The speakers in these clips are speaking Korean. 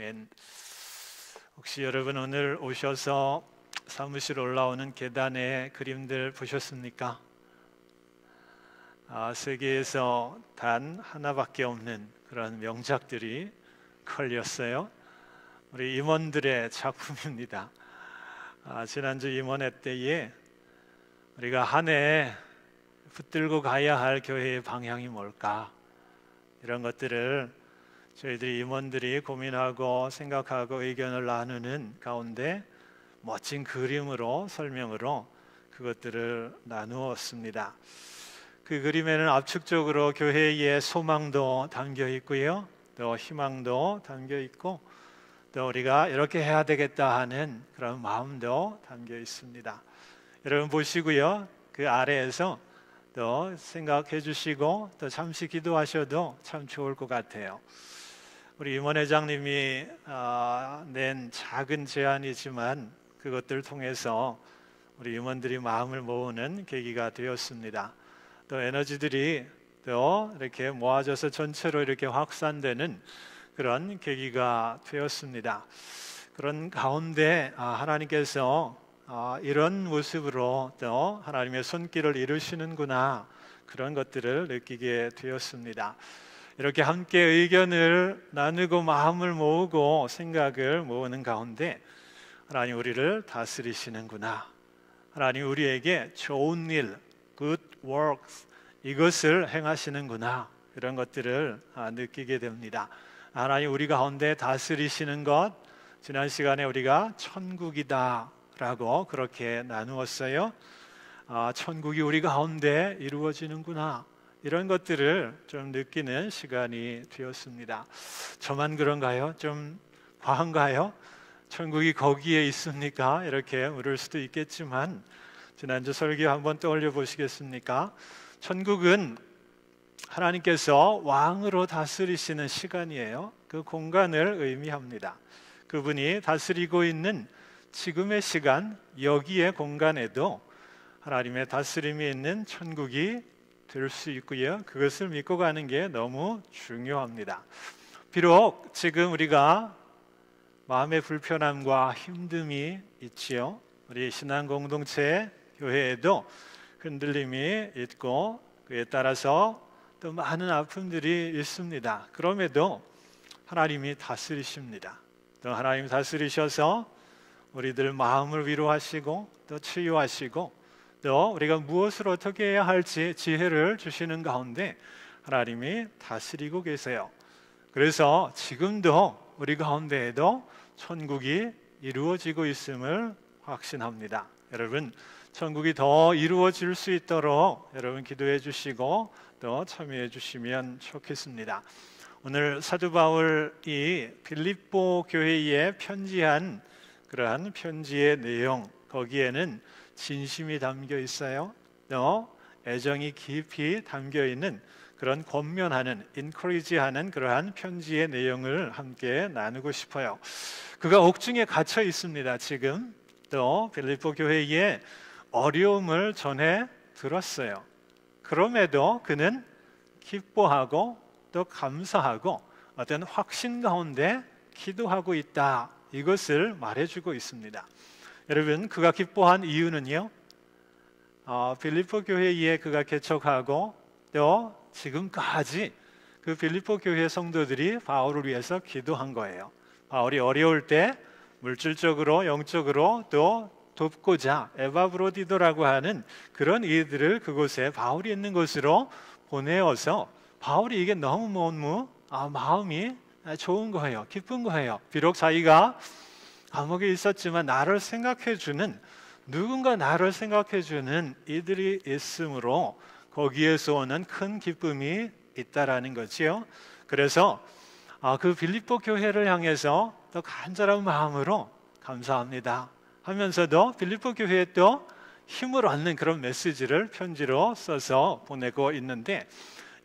맨 혹시 여러분 오늘 오셔서 사무실 올라오는 계단의 그림들 보셨습니까? 아, 세계에서 단 하나밖에 없는 그런 명작들이 걸렸어요. 우리 임원들의 작품입니다. 아, 지난주 임원회 때에 우리가 한 해 붙들고 가야 할 교회의 방향이 뭘까? 이런 것들을 저희들이 임원들이 고민하고 생각하고 의견을 나누는 가운데 멋진 그림으로 설명으로 그것들을 나누었습니다. 그 그림에는 압축적으로 교회의 소망도 담겨 있고요. 또 희망도 담겨 있고 또 우리가 이렇게 해야 되겠다 하는 그런 마음도 담겨 있습니다. 여러분 보시고요. 그 아래에서 또 생각해 주시고 또 잠시 기도하셔도 참 좋을 것 같아요. 우리 임원 회장님이 어, 낸 작은 제안이지만 그것들 통해서 우리 임원들이 마음을 모으는 계기가 되었습니다. 또 에너지들이 또 이렇게 모아져서 전체로 이렇게 확산되는 그런 계기가 되었습니다. 그런 가운데 아, 하나님께서 아, 이런 모습으로 또 하나님의 손길을 이루시는구나 그런 것들을 느끼게 되었습니다. 이렇게 함께 의견을 나누고 마음을 모으고 생각을 모으는 가운데 하나님 우리를 다스리시는구나. 하나님 우리에게 좋은 일, good works 이것을 행하시는구나 이런 것들을 아, 느끼게 됩니다. 하나님 우리 가운데 다스리시는 것 지난 시간에 우리가 천국이다라고 그렇게 나누었어요. 아, 천국이 우리 가운데 이루어지는구나 이런 것들을 좀 느끼는 시간이 되었습니다. 저만 그런가요? 좀 과한가요? 천국이 거기에 있습니까? 이렇게 물을 수도 있겠지만 지난주 설교 한번 떠올려 보시겠습니까? 천국은 하나님께서 왕으로 다스리시는 시간이에요. 그 공간을 의미합니다. 그분이 다스리고 있는 지금의 시간, 여기의 공간에도 하나님의 다스림이 있는 천국이 될 수 있고요. 그것을 믿고 가는 게 너무 중요합니다. 비록 지금 우리가 마음의 불편함과 힘듦이 있지요. 우리 신앙 공동체 교회에도 흔들림이 있고 그에 따라서 또 많은 아픔들이 있습니다. 그럼에도 하나님이 다스리십니다. 또 하나님 다스리셔서 우리들 마음을 위로하시고 또 치유하시고 또 우리가 무엇을 어떻게 해야 할지 지혜를 주시는 가운데 하나님이 다스리고 계세요. 그래서 지금도 우리 가운데에도 천국이 이루어지고 있음을 확신합니다. 여러분 천국이 더 이루어질 수 있도록 여러분 기도해 주시고 또 참여해 주시면 좋겠습니다. 오늘 사도 바울이 빌립보 교회에 편지한 그러한 편지의 내용 거기에는 진심이 담겨 있어요. 또 애정이 깊이 담겨 있는 그런 권면하는 인커리지하는 그러한 편지의 내용을 함께 나누고 싶어요. 그가 옥중에 갇혀 있습니다. 지금 또 빌립보 교회에 어려움을 전해 들었어요. 그럼에도 그는 기뻐하고 또 감사하고 어떤 확신 가운데 기도하고 있다. 이것을 말해주고 있습니다. 여러분, 그가 기뻐한 이유는요. 어, 빌립보 교회에 그가 개척하고 또 지금까지 그 빌립보 교회 성도들이 바울을 위해서 기도한 거예요. 바울이 어려울 때 물질적으로 영적으로 또 돕고자 에바브로디도라고 하는 그런 이들을 그곳에 바울이 있는 곳으로 보내어서 바울이 이게 너무 너무 아, 마음이 좋은 거예요. 기쁜 거예요. 비록 자기가 감옥에 있었지만 나를 생각해 주는 누군가 나를 생각해 주는 이들이 있으므로 거기에서 오는 큰 기쁨이 있다라는 거지요. 그래서 아, 그 빌립보 교회를 향해서 더 간절한 마음으로 감사합니다. 하면서도 빌립보 교회에 또 힘을 얻는 그런 메시지를 편지로 써서 보내고 있는데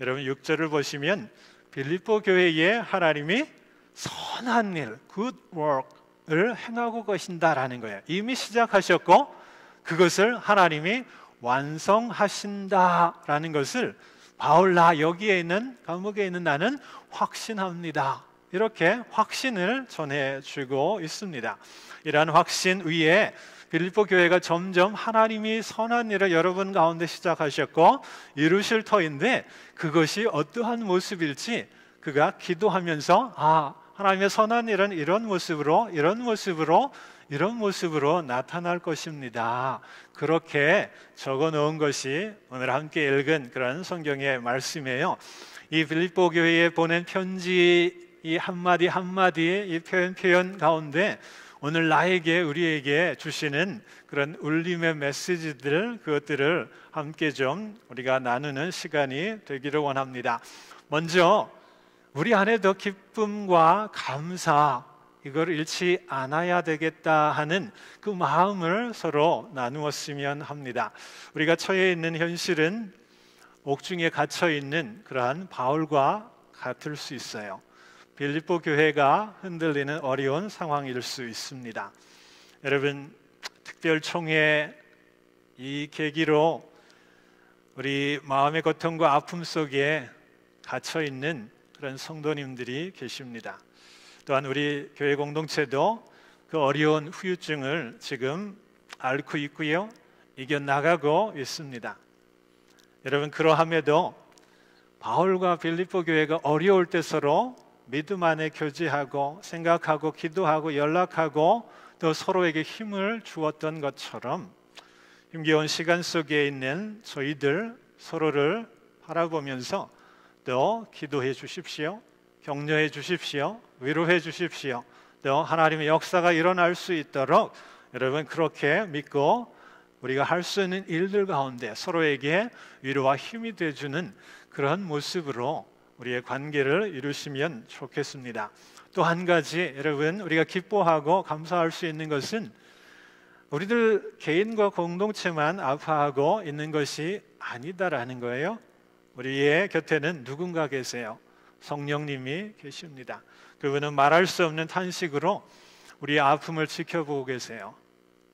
여러분 6절을 보시면 빌립보 교회에 하나님이 선한 일, good work 을 행하고 계신다라는 거예요. 이미 시작하셨고 그것을 하나님이 완성하신다라는 것을 바울 나 여기에 있는 감옥에 있는 나는 확신합니다. 이렇게 확신을 전해주고 있습니다. 이러한 확신 위에 빌립보 교회가 점점 하나님이 선한 일을 여러분 가운데 시작하셨고 이루실 터인데 그것이 어떠한 모습일지 그가 기도하면서 아 하나님의 선한 일은 이런 모습으로 이런 모습으로 이런 모습으로 나타날 것입니다. 그렇게 적어 놓은 것이 오늘 함께 읽은 그런 성경의 말씀이에요. 이 빌립보 교회에 보낸 편지 이 한마디 한마디 이 표현 표현 가운데 오늘 나에게 우리에게 주시는 그런 울림의 메시지들 그것들을 함께 좀 우리가 나누는 시간이 되기를 원합니다. 먼저 우리 안에도 기쁨과 감사 이걸 잃지 않아야 되겠다 하는 그 마음을 서로 나누었으면 합니다. 우리가 처해 있는 현실은 옥중에 갇혀 있는 그러한 바울과 같을 수 있어요. 빌립보 교회가 흔들리는 어려운 상황일 수 있습니다. 여러분 특별 총회 이 계기로 우리 마음의 고통과 아픔 속에 갇혀 있는 그런 성도님들이 계십니다. 또한 우리 교회 공동체도 그 어려운 후유증을 지금 앓고 있고요. 이겨 나가고 있습니다. 여러분 그러함에도 바울과 빌립보 교회가 어려울 때 서로 믿음 안에 교제하고 생각하고 기도하고 연락하고 또 서로에게 힘을 주었던 것처럼 힘겨운 시간 속에 있는 저희들 서로를 바라보면서 또 기도해 주십시오. 격려해 주십시오. 위로해 주십시오. 또 하나님의 역사가 일어날 수 있도록 여러분 그렇게 믿고 우리가 할 수 있는 일들 가운데 서로에게 위로와 힘이 되주는 그런 모습으로 우리의 관계를 이루시면 좋겠습니다. 또 한 가지 여러분 우리가 기뻐하고 감사할 수 있는 것은 우리들 개인과 공동체만 아파하고 있는 것이 아니다라는 거예요. 우리의 곁에는 누군가 계세요. 성령님이 계십니다. 그분은 말할 수 없는 탄식으로 우리의 아픔을 지켜보고 계세요.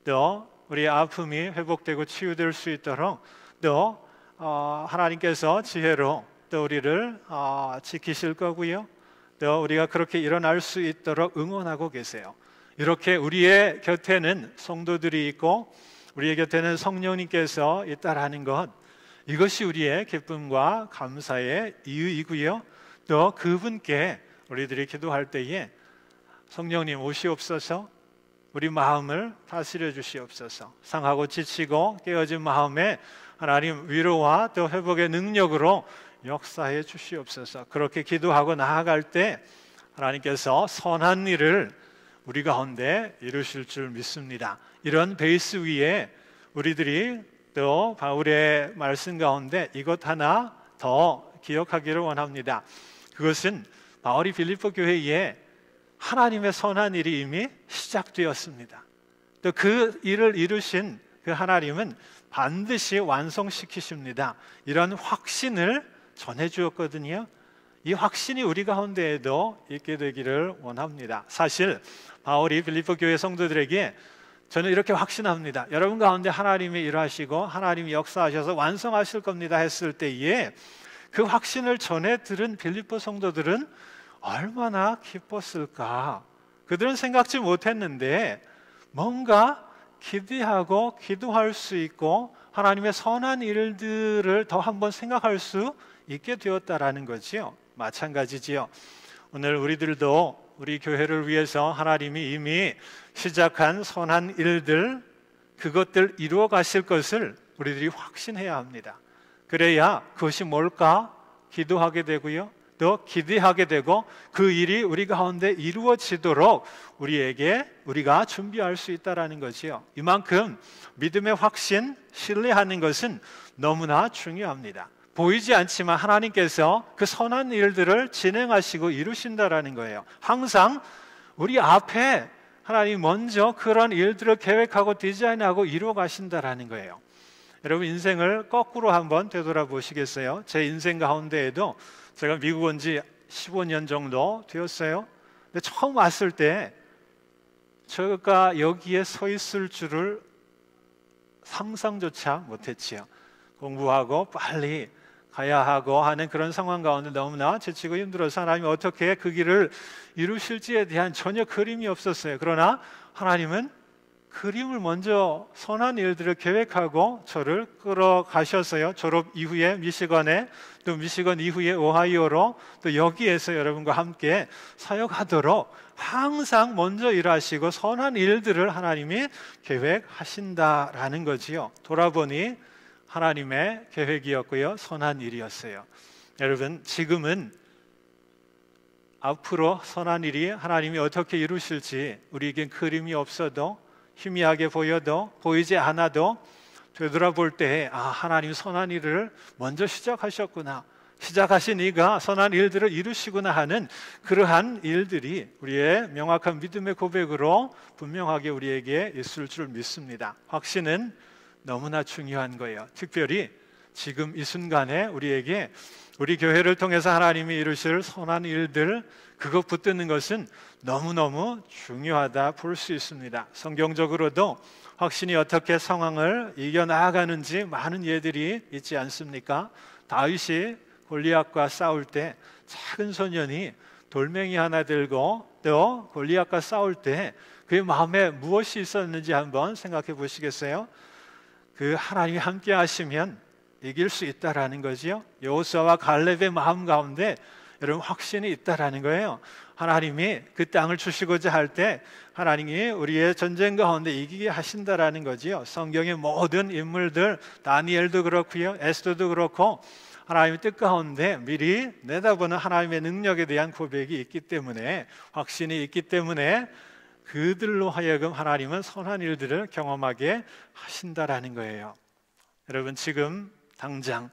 또 우리의 아픔이 회복되고 치유될 수 있도록 또 어, 하나님께서 지혜로 또 우리를 어, 지키실 거고요. 또 우리가 그렇게 일어날 수 있도록 응원하고 계세요. 이렇게 우리의 곁에는 성도들이 있고 우리의 곁에는 성령님께서 있다라는 것 이것이 우리의 기쁨과 감사의 이유이고요. 또 그분께 우리들이 기도할 때에 성령님 오시옵소서 우리 마음을 다스려 주시옵소서 상하고 지치고 깨어진 마음에 하나님 위로와 또 회복의 능력으로 역사해 주시옵소서. 그렇게 기도하고 나아갈 때 하나님께서 선한 일을 우리 가운데 이루실 줄 믿습니다. 이런 베이스 위에 우리들이 또 바울의 말씀 가운데 이것 하나 더 기억하기를 원합니다. 그것은 바울이 빌립보 교회에 하나님의 선한 일이 이미 시작되었습니다. 또 그 일을 이루신 그 하나님은 반드시 완성시키십니다. 이런 확신을 전해 주었거든요. 이 확신이 우리 가운데에도 있게 되기를 원합니다. 사실 바울이 빌립보 교회 성도들에게 저는 이렇게 확신합니다. 여러분 가운데 하나님이 일하시고 하나님이 역사하셔서 완성하실 겁니다 했을 때에 그 확신을 전해 들은 빌립보 성도들은 얼마나 기뻤을까? 그들은 생각지 못했는데 뭔가 기대하고 기도할 수 있고 하나님의 선한 일들을 더 한번 생각할 수 있게 되었다라는 거지요. 마찬가지지요. 오늘 우리들도 우리 교회를 위해서 하나님이 이미 시작한 선한 일들 그것들 이루어 가실 것을 우리들이 확신해야 합니다. 그래야 그것이 뭘까 기도하게 되고요. 또 기대하게 되고 그 일이 우리 가운데 이루어지도록 우리에게 우리가 준비할 수 있다라는 거지요. 이만큼 믿음의 확신, 신뢰하는 것은 너무나 중요합니다. 보이지 않지만 하나님께서 그 선한 일들을 진행하시고 이루신다라는 거예요. 항상 우리 앞에 하나님 먼저 그런 일들을 계획하고 디자인하고 이루어 가신다라는 거예요. 여러분 인생을 거꾸로 한번 되돌아보시겠어요? 제 인생 가운데에도 제가 미국 온 지 15년 정도 되었어요. 근데 처음 왔을 때 제가 여기에 서 있을 줄을 상상조차 못했지요. 공부하고 빨리 가야 하고 하는 그런 상황 가운데 너무나 지치고 힘들어서 하나님이 어떻게 그 길을 이루실지에 대한 전혀 그림이 없었어요. 그러나 하나님은 그림을 먼저 선한 일들을 계획하고 저를 끌어가셨어요. 졸업 이후에 미시건에 또 미시건 이후에 오하이오로 또 여기에서 여러분과 함께 사역하도록 항상 먼저 일하시고 선한 일들을 하나님이 계획하신다라는 거지요. 돌아보니 하나님의 계획이었고요. 선한 일이었어요. 여러분, 지금은 앞으로 선한 일이 하나님이 어떻게 이루실지 우리에겐 그림이 없어도 희미하게 보여도 보이지 않아도 되돌아볼 때 아, 하나님 선한 일을 먼저 시작하셨구나. 시작하신 이가 선한 일들을 이루시구나 하는 그러한 일들이 우리의 명확한 믿음의 고백으로 분명하게 우리에게 있을 줄 믿습니다. 확신은 너무나 중요한 거예요. 특별히 지금 이 순간에 우리에게 우리 교회를 통해서 하나님이 이루실 선한 일들 그것 붙드는 것은 너무너무 중요하다 볼 수 있습니다. 성경적으로도 확신이 어떻게 상황을 이겨 나아가는지 많은 예들이 있지 않습니까? 다윗이 골리앗과 싸울 때 작은 소년이 돌멩이 하나 들고 또 골리앗과 싸울 때 그의 마음에 무엇이 있었는지 한번 생각해 보시겠어요? 그 하나님이 함께 하시면 이길 수 있다라는 거지요. 여호수아와 갈렙의 마음 가운데 여러분 확신이 있다라는 거예요. 하나님이 그 땅을 주시고자 할 때 하나님이 우리의 전쟁 가운데 이기게 하신다라는 거지요. 성경의 모든 인물들 다니엘도 그렇고요. 에스더도 그렇고 하나님의 뜻 가운데 미리 내다보는 하나님의 능력에 대한 고백이 있기 때문에 확신이 있기 때문에 그들로 하여금 하나님은 선한 일들을 경험하게 하신다라는 거예요. 여러분 지금 당장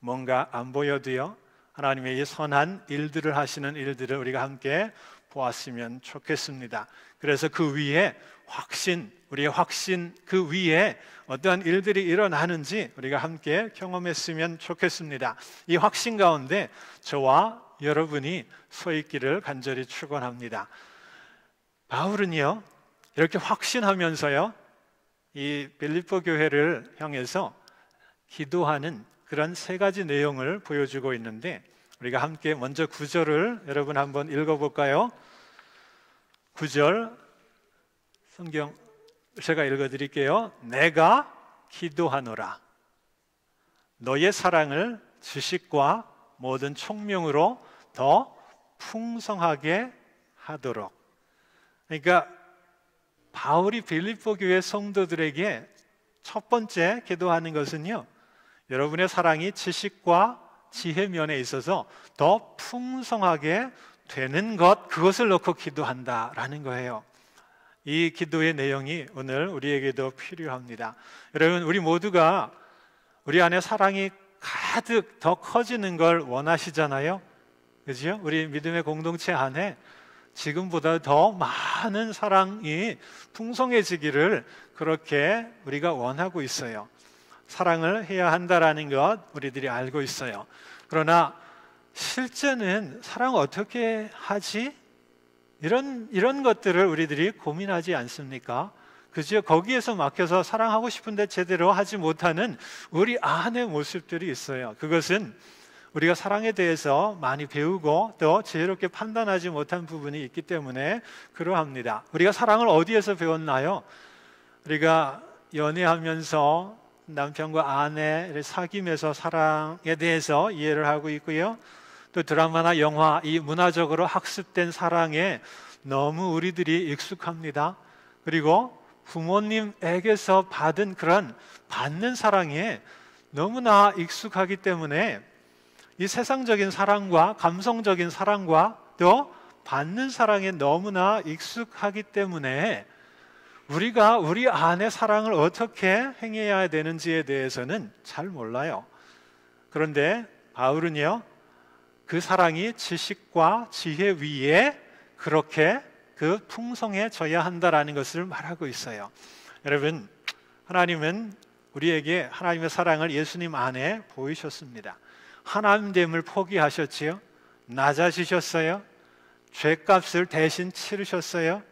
뭔가 안 보여도요. 하나님의 이 선한 일들을 하시는 일들을 우리가 함께 보았으면 좋겠습니다. 그래서 그 위에 확신, 우리의 확신 그 위에 어떠한 일들이 일어나는지 우리가 함께 경험했으면 좋겠습니다. 이 확신 가운데 저와 여러분이 서 있기를 간절히 축원합니다. 바울은요 이렇게 확신하면서요 이 빌립보 교회를 향해서 기도하는 그런 세 가지 내용을 보여주고 있는데 우리가 함께 먼저 구절을 여러분 한번 읽어볼까요? 구절 성경 제가 읽어드릴게요. 내가 기도하노라. 너의 사랑을 지식과 모든 총명으로 더 풍성하게 하도록. 그러니까 바울이 빌립보 교회 성도들에게 첫 번째 기도하는 것은요. 여러분의 사랑이 지식과 지혜 면에 있어서 더 풍성하게 되는 것 그것을 놓고 기도한다라는 거예요. 이 기도의 내용이 오늘 우리에게도 필요합니다. 여러분 우리 모두가 우리 안에 사랑이 가득 더 커지는 걸 원하시잖아요. 그죠? 우리 믿음의 공동체 안에 지금보다 더 많은 사랑이 풍성해지기를 그렇게 우리가 원하고 있어요. 사랑을 해야 한다라는 것 우리들이 알고 있어요. 그러나 실제는 사랑 어떻게 하지? 이런 이런 것들을 우리들이 고민하지 않습니까? 그죠? 거기에서 막혀서 사랑하고 싶은데 제대로 하지 못하는 우리 안의 모습들이 있어요. 그것은 우리가 사랑에 대해서 많이 배우고 또 지혜롭게 판단하지 못한 부분이 있기 때문에 그러합니다. 우리가 사랑을 어디에서 배웠나요? 우리가 연애하면서 남편과 아내를 사귐에서 사랑에 대해서 이해를 하고 있고요. 또 드라마나 영화 이 문화적으로 학습된 사랑에 너무 우리들이 익숙합니다. 그리고 부모님에게서 받은 그런 받는 사랑에 너무나 익숙하기 때문에 이 세상적인 사랑과 감성적인 사랑과 또 받는 사랑에 너무나 익숙하기 때문에 우리가 우리 안의 사랑을 어떻게 행해야 되는지에 대해서는 잘 몰라요. 그런데 바울은요, 그 사랑이 지식과 지혜 위에 그렇게 그 풍성해져야 한다라는 것을 말하고 있어요. 여러분, 하나님은 우리에게 하나님의 사랑을 예수님 안에 보이셨습니다. 하나님됨을 포기하셨지요. 낮아지셨어요. 죄값을 대신 치르셨어요.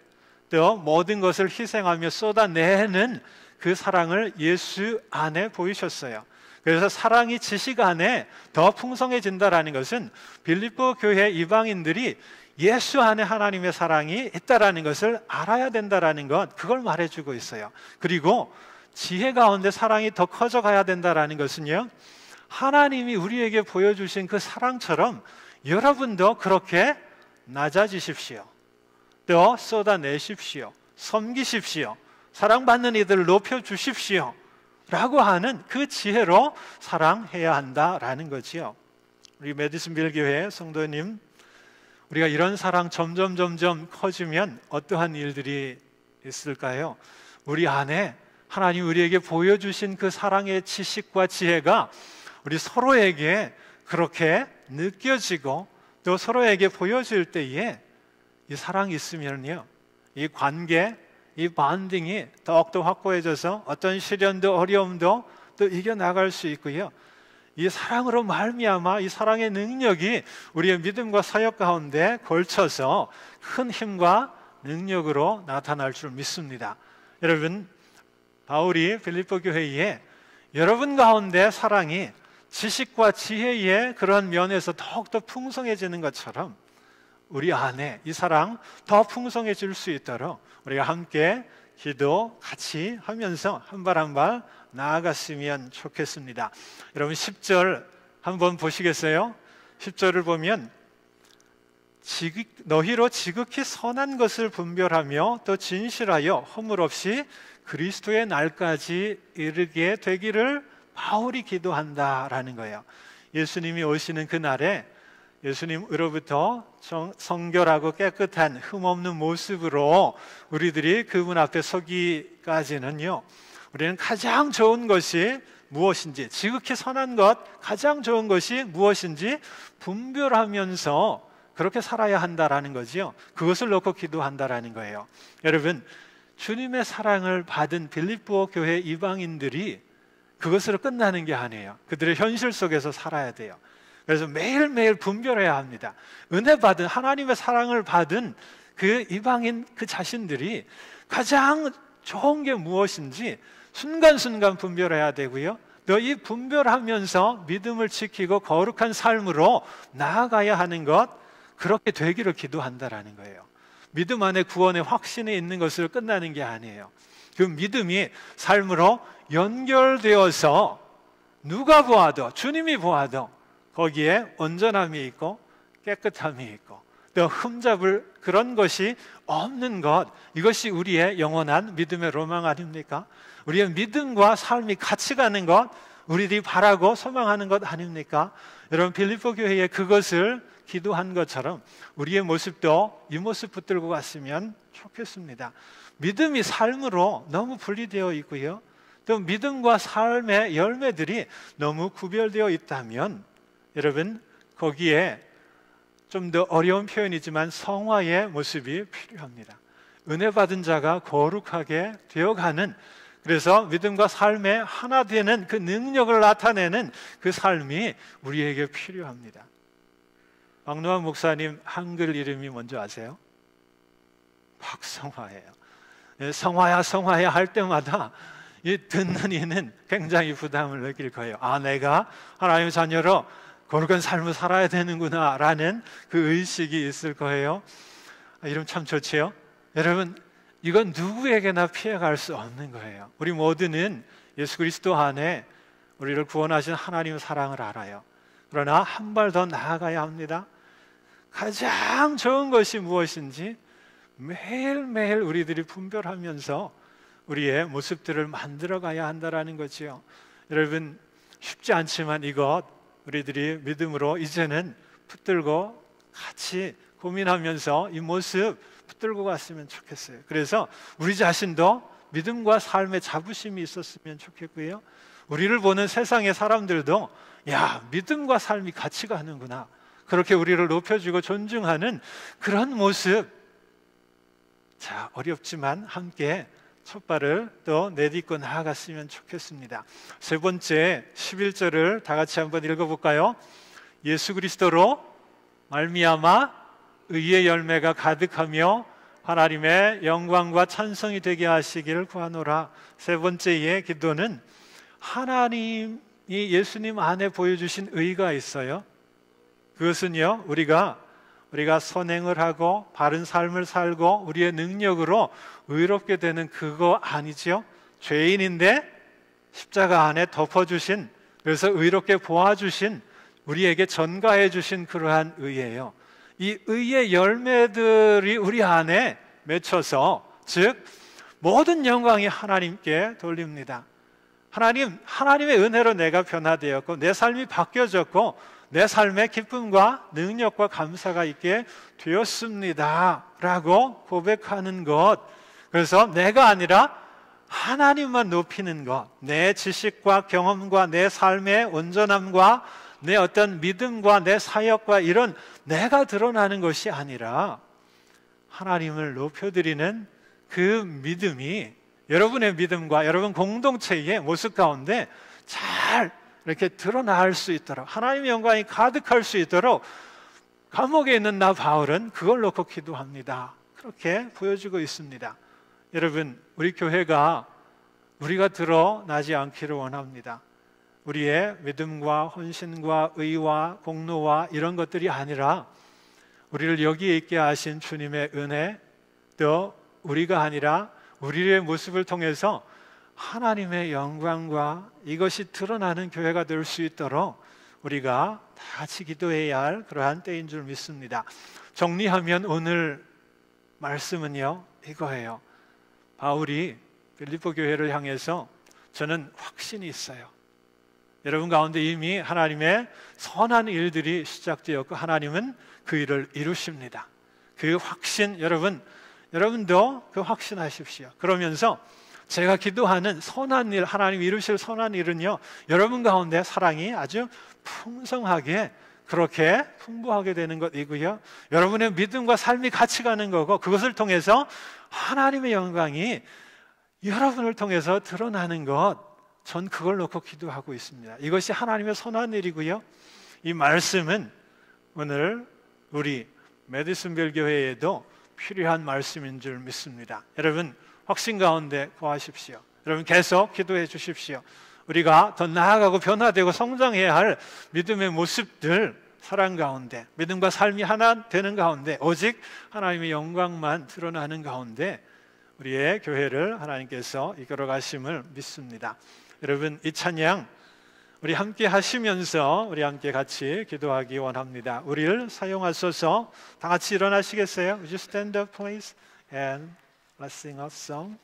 또 모든 것을 희생하며 쏟아내는 그 사랑을 예수 안에 보이셨어요. 그래서 사랑이 지식 안에 더 풍성해진다라는 것은 빌립보 교회 이방인들이 예수 안에 하나님의 사랑이 있다라는 것을 알아야 된다라는 것 그걸 말해주고 있어요. 그리고 지혜 가운데 사랑이 더 커져 가야 된다라는 것은요. 하나님이 우리에게 보여주신 그 사랑처럼 여러분도 그렇게 낮아지십시오. 또 쏟아내십시오. 섬기십시오. 사랑받는 이들을 높여주십시오. 라고 하는 그 지혜로 사랑해야 한다라는 거지요. 우리 메디슨빌 교회 성도님, 우리가 이런 사랑 점점 점점 커지면 어떠한 일들이 있을까요? 우리 안에 하나님 우리에게 보여주신 그 사랑의 지식과 지혜가 우리 서로에게 그렇게 느껴지고 또 서로에게 보여질 때에 이 사랑이 있으면요, 이 관계, 이 반딩이 더욱더 확고해져서 어떤 시련도 어려움도 또 이겨 나갈 수 있고요. 이 사랑으로 말미암아 이 사랑의 능력이 우리의 믿음과 사역 가운데 걸쳐서 큰 힘과 능력으로 나타날 줄 믿습니다. 여러분 바울이 빌립보 교회에 여러분 가운데 사랑이 지식과 지혜의 그런 면에서 더욱더 풍성해지는 것처럼 우리 안에 이 사랑 더 풍성해질 수 있도록 우리가 함께 기도 같이 하면서 한 발 한 발 나아갔으면 좋겠습니다. 여러분 10절 한번 보시겠어요? 10절을 보면 지극, 너희로 지극히 선한 것을 분별하며 또 진실하여 허물 없이 그리스도의 날까지 이르게 되기를 바울이 기도한다라는 거예요. 예수님이 오시는 그 날에 예수님으로부터 성결하고 깨끗한 흠없는 모습으로 우리들이 그분 앞에 서기까지는요. 우리는 가장 좋은 것이 무엇인지 지극히 선한 것 가장 좋은 것이 무엇인지 분별하면서 그렇게 살아야 한다라는 거지요. 그것을 놓고 기도한다라는 거예요. 여러분 주님의 사랑을 받은 빌립보 교회 이방인들이 그것으로 끝나는 게 아니에요. 그들의 현실 속에서 살아야 돼요. 그래서 매일매일 분별해야 합니다. 은혜 받은 하나님의 사랑을 받은 그 이방인 그 자신들이 가장 좋은 게 무엇인지 순간순간 분별해야 되고요. 또 이 분별하면서 믿음을 지키고 거룩한 삶으로 나아가야 하는 것 그렇게 되기를 기도한다라는 거예요. 믿음 안에 구원의 확신이 있는 것으로 끝나는 게 아니에요. 그 믿음이 삶으로 연결되어서 누가 보아도 주님이 보아도 거기에 온전함이 있고 깨끗함이 있고 또 흠잡을 그런 것이 없는 것 이것이 우리의 영원한 믿음의 로망 아닙니까? 우리의 믿음과 삶이 같이 가는 것 우리들이 바라고 소망하는 것 아닙니까? 여러분 빌립보 교회에 그것을 기도한 것처럼 우리의 모습도 이 모습 붙들고 갔으면 좋겠습니다. 믿음이 삶으로 너무 분리되어 있고요. 또 믿음과 삶의 열매들이 너무 구별되어 있다면 여러분 거기에 좀 더 어려운 표현이지만 성화의 모습이 필요합니다. 은혜 받은 자가 거룩하게 되어가는 그래서 믿음과 삶에 하나 되는 그 능력을 나타내는 그 삶이 우리에게 필요합니다. 박노환 목사님 한글 이름이 뭔지 아세요? 박성화예요. 예, 성화야 성화야 할 때마다 이 듣는 이는 굉장히 부담을 느낄 거예요. 아 내가 하나님의 자녀로 거룩한 삶을 살아야 되는구나 라는 그 의식이 있을 거예요. 아, 이름 참 좋지요. 여러분 이건 누구에게나 피해갈 수 없는 거예요. 우리 모두는 예수 그리스도 안에 우리를 구원하신 하나님의 사랑을 알아요. 그러나 한 발 더 나아가야 합니다. 가장 좋은 것이 무엇인지 매일매일 우리들이 분별하면서 우리의 모습들을 만들어 가야 한다라는 거지요. 여러분 쉽지 않지만 이것 우리들이 믿음으로 이제는 붙들고 같이 고민하면서 이 모습 붙들고 갔으면 좋겠어요. 그래서 우리 자신도 믿음과 삶의 자부심이 있었으면 좋겠고요. 우리를 보는 세상의 사람들도 야, 믿음과 삶이 같이 가는구나. 그렇게 우리를 높여주고 존중하는 그런 모습. 자, 어렵지만 함께 첫 발을 또 내딛고 나아갔으면 좋겠습니다. 세 번째 11절을 다 같이 한번 읽어 볼까요? 예수 그리스도로 말미암아 의의 열매가 가득하며 하나님의 영광과 찬성이 되게 하시기를 구하노라. 세 번째의 기도는 하나님 예수님 안에 보여주신 의가 있어요. 그것은요, 우리가 우리가 선행을 하고 바른 삶을 살고 우리의 능력으로 의롭게 되는 그거 아니지요? 죄인인데 십자가 안에 덮어주신 그래서 의롭게 보아주신 우리에게 전가해 주신 그러한 의예요. 이 의의 열매들이 우리 안에 맺혀서 즉 모든 영광이 하나님께 돌립니다. 하나님 하나님의 은혜로 내가 변화되었고 내 삶이 바뀌어졌고 내 삶의 기쁨과 능력과 감사가 있게 되었습니다 라고 고백하는 것. 그래서 내가 아니라 하나님만 높이는 것, 내 지식과 경험과 내 삶의 온전함과 내 어떤 믿음과 내 사역과 이런 내가 드러나는 것이 아니라 하나님을 높여드리는 그 믿음이 여러분의 믿음과 여러분 공동체의 모습 가운데 잘 이렇게 드러날 수 있도록 하나님의 영광이 가득할 수 있도록 감옥에 있는 나 바울은 그걸 놓고 기도합니다. 그렇게 보여주고 있습니다. 여러분, 우리 교회가 우리가 드러나지 않기를 원합니다. 우리의 믿음과 헌신과 의와 공로와 이런 것들이 아니라 우리를 여기에 있게 하신 주님의 은혜 또 우리가 아니라 우리의 모습을 통해서 하나님의 영광과 이것이 드러나는 교회가 될 수 있도록 우리가 다 같이 기도해야 할 그러한 때인 줄 믿습니다. 정리하면 오늘 말씀은요, 이거예요. 바울이 빌리포 교회를 향해서 저는 확신이 있어요. 여러분 가운데 이미 하나님의 선한 일들이 시작되었고 하나님은 그 일을 이루십니다. 그 확신 여러분 여러분도 그 확신하십시오. 그러면서 제가 기도하는 선한 일, 하나님 이루실 선한 일은요, 여러분 가운데 사랑이 아주 풍성하게 그렇게 풍부하게 되는 것이고요. 여러분의 믿음과 삶이 같이 가는 거고 그것을 통해서 하나님의 영광이 여러분을 통해서 드러나는 것, 전 그걸 놓고 기도하고 있습니다. 이것이 하나님의 선한 일이고요. 이 말씀은 오늘 우리 메디슨빌 교회에도 필요한 말씀인 줄 믿습니다. 여러분 확신 가운데 거하십시오. 여러분 계속 기도해 주십시오. 우리가 더 나아가고 변화되고 성장해야 할 믿음의 모습들 사랑 가운데 믿음과 삶이 하나 되는 가운데 오직 하나님의 영광만 드러나는 가운데 우리의 교회를 하나님께서 이끌어 가심을 믿습니다. 여러분 이 찬양 우리 함께 하시면서 우리 함께 같이 기도하기 원합니다. 우리를 사용하소서 다 같이 일어나시겠어요? Would you stand up please and let's sing our song?